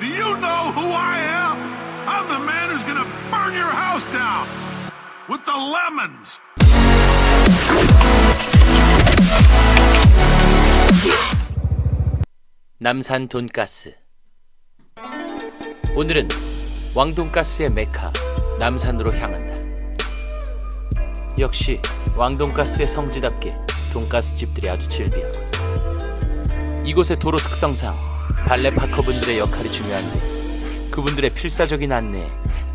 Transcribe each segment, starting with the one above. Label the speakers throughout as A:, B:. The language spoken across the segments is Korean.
A: Do you know who I am? I'm the man who's gonna burn your house down with the lemons.
B: 남산 돈가스 오늘은 왕돈가스의 메카 남산으로 향한다 역시 왕돈가스의 성지답게 돈가스 집들이 아주 질비하고 이곳의 도로 특성상 발레 파커분들의 역할이 중요한데 그분들의 필사적인 안내에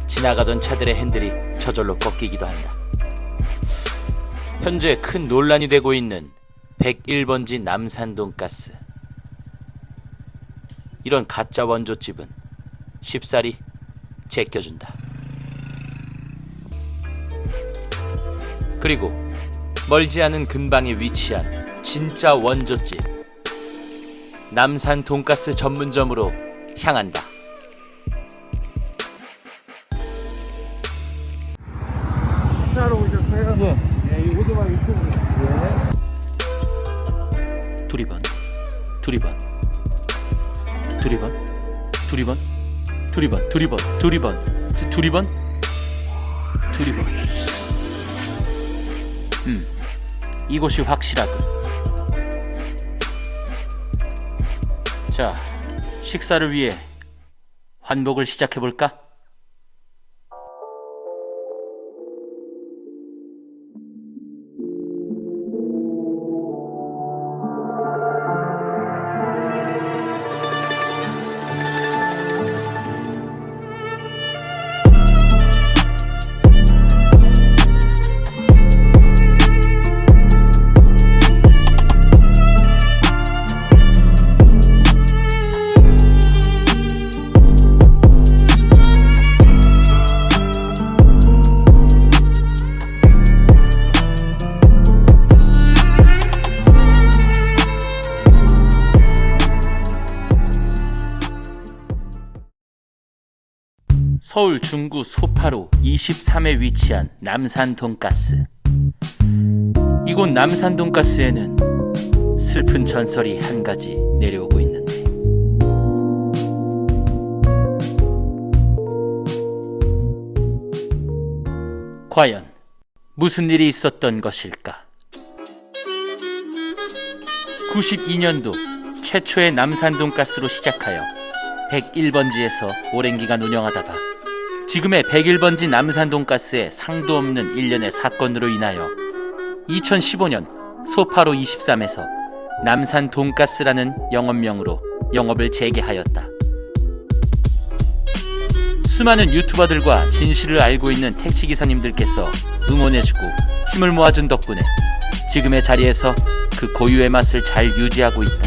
B: 지나가던 차들의 핸들이 저절로 꺾이기도 한다. 현재 큰 논란이 되고 있는 101번지 남산 돈가스. 이런 가짜 원조집은 쉽사리 제껴준다. 그리고 멀지 않은 근방에 위치한 진짜 원조집 남산 돈가스 전문점으로 향한다.
C: 식사하러 오셨어요? 네. 네, 이 오토바이 이쪽으로. 네.
B: 두리번, 두리번, 두리번, 두리번, 두리번, 두리번, 두리번, 두- 두리번, 두리번. 음, 이곳이 확실하군. 자, 식사를 위해 환복을 시작해 볼까? 서울 중구 소파로 23에 위치한 남산 돈가스. 이곳 남산 돈가스에는 슬픈 전설이 한 가지 내려오고 있는데. 과연 무슨 일이 있었던 것일까? 92년도 최초의 남산 돈가스로 시작하여 101번지에서 오랜 기간 운영하다가 지금의 101번지 남산 돈가스의 상도 없는 일련의 사건으로 인하여 2015년 소파로 23에서 남산 돈가스라는 영업명으로 영업을 재개하였다. 수많은 유튜버들과 진실을 알고 있는 택시기사님들께서 응원해주고 힘을 모아준 덕분에 지금의 자리에서 그 고유의 맛을 잘 유지하고 있다.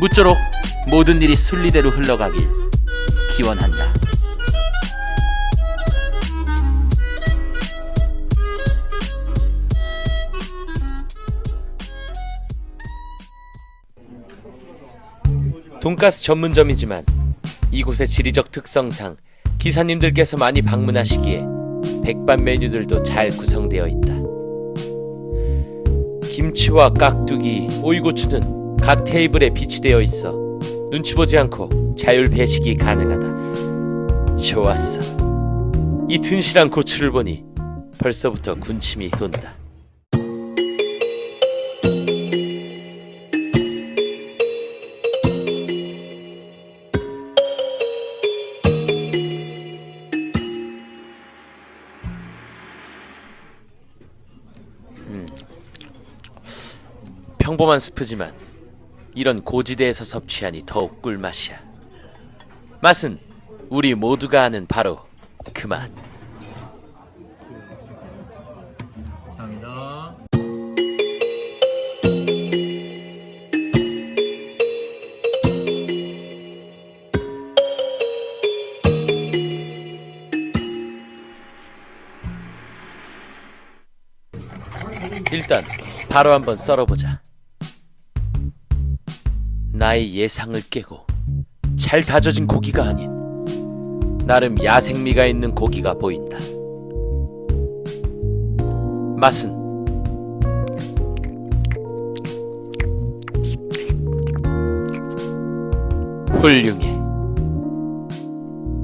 B: 무쪼록 모든 일이 순리대로 흘러가길 기원한다. 돈가스 전문점이지만 이곳의 지리적 특성상 기사님들께서 많이 방문하시기에 백반 메뉴들도 잘 구성되어 있다. 김치와 깍두기, 오이고추는 각 테이블에 비치되어 있어 눈치 보지 않고 자율 배식이 가능하다. 좋았어. 이 튼실한 고추를 보니 벌써부터 군침이 돈다. 평범한 스프지만 이런 고지대에서 섭취하니 더욱 꿀맛이야. 맛은 우리 모두가 아는 바로 그 맛.
C: 감사합니다.
B: 일단 바로 한번 썰어보자. 나의 예상을 깨고 잘 다져진 고기가 아닌 나름 야생미가 있는 고기가 보인다. 맛은 훌륭해.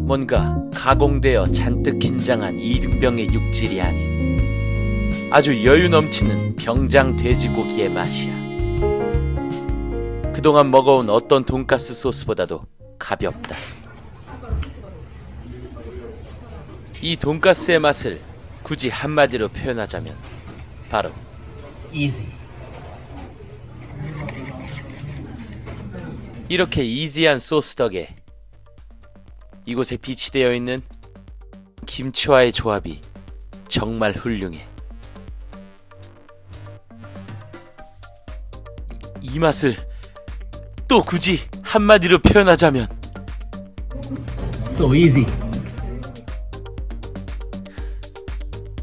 B: 뭔가 가공되어 잔뜩 긴장한 이등병의 육질이 아닌 아주 여유 넘치는 병장 돼지고기의 맛이야. 그동안 먹어온 어떤 돈가스 소스보다도 가볍다. 이 돈가스의 맛을 굳이 한마디로 표현하자면 바로
D: easy.
B: 이렇게 이지한 소스 덕에 이곳에 비치되어 있는 김치와의 조합이 정말 훌륭해. 이 맛을 또 굳이 한마디로 표현하자면
D: So easy.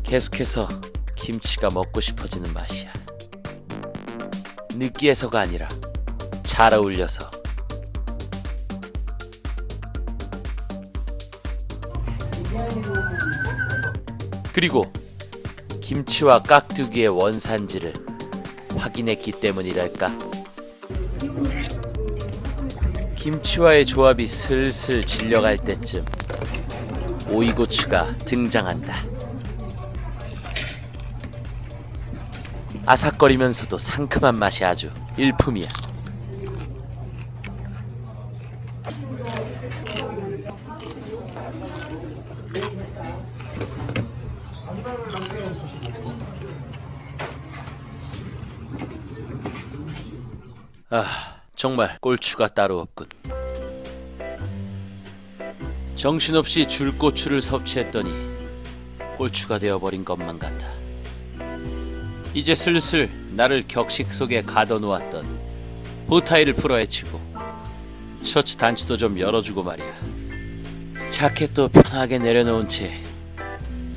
B: 계속해서 김치가 먹고 싶어지는 맛이야. 느끼해서가 아니라 잘 어울려서. 그리고 김치와 깍두기의 원산지를 확인했기 때문이랄까. 김치와의 조합이 슬슬 질려갈 때쯤 오이고추가 등장한다. 아삭거리면서도 상큼한 맛이 아주 일품이야. 아, 정말 꼴추가 따로 없군. 정신없이 줄고추를 섭취했더니 꼴추가 되어버린 것만 같아. 이제 슬슬 나를 격식 속에 가둬놓았던 보타이를 풀어헤치고 셔츠 단추도 좀 열어주고 말이야. 자켓도 편하게 내려놓은 채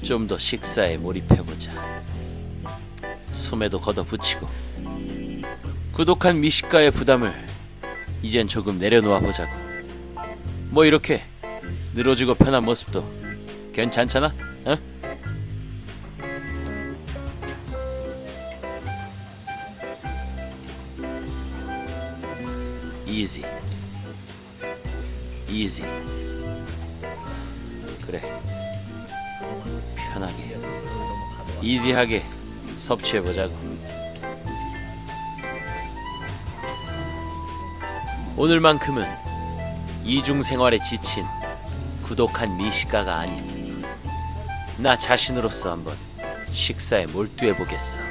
B: 좀 더 식사에 몰입해보자. 소매도 걷어붙이고 구독한 미식가의 부담을 이젠 조금 내려놓아 보자고. 뭐 이렇게 늘어지고 편한 모습도 괜찮잖아? 어? easy. 그래. 편하게. easy하게 섭취해 보자고. 오늘만큼은 이중 생활에 지친 구독한 미식가가 아닌 나 자신으로서 한번 식사에 몰두해 보겠어.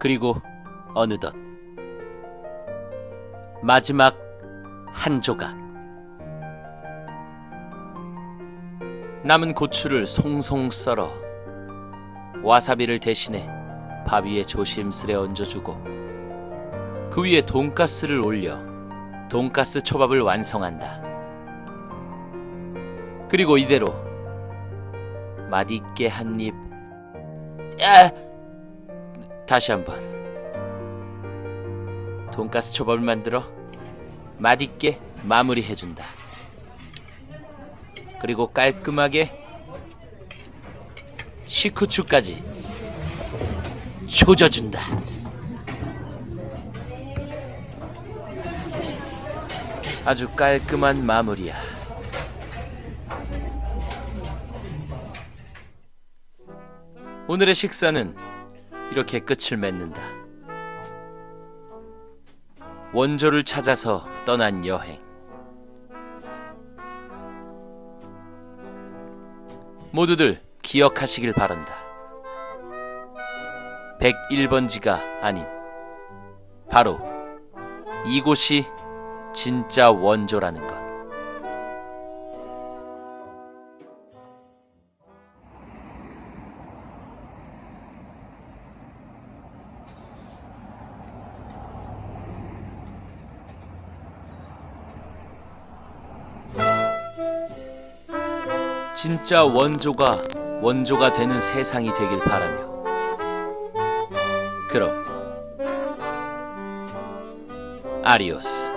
B: 그리고 어느덧 마지막 한 조각 남은 고추를 송송 썰어 와사비를 대신해 밥 위에 조심스레 얹어주고 그 위에 돈가스를 올려 돈가스 초밥을 완성한다. 그리고 이대로 맛있게 한 입. 야! 다시 한번 돈가스 초밥을 만들어 맛있게 마무리해준다. 그리고 깔끔하게 시쿠추까지 조져준다. 아주 깔끔한 마무리야. 오늘의 식사는 이렇게 끝을 맺는다. 원조를 찾아서 떠난 여행. 모두들 기억하시길 바란다. 101번지가 아닌 바로 이곳이 진짜 원조라는 것. 진짜 원조가 원조가 되는 세상이 되길 바라며. 그럼 아리오스.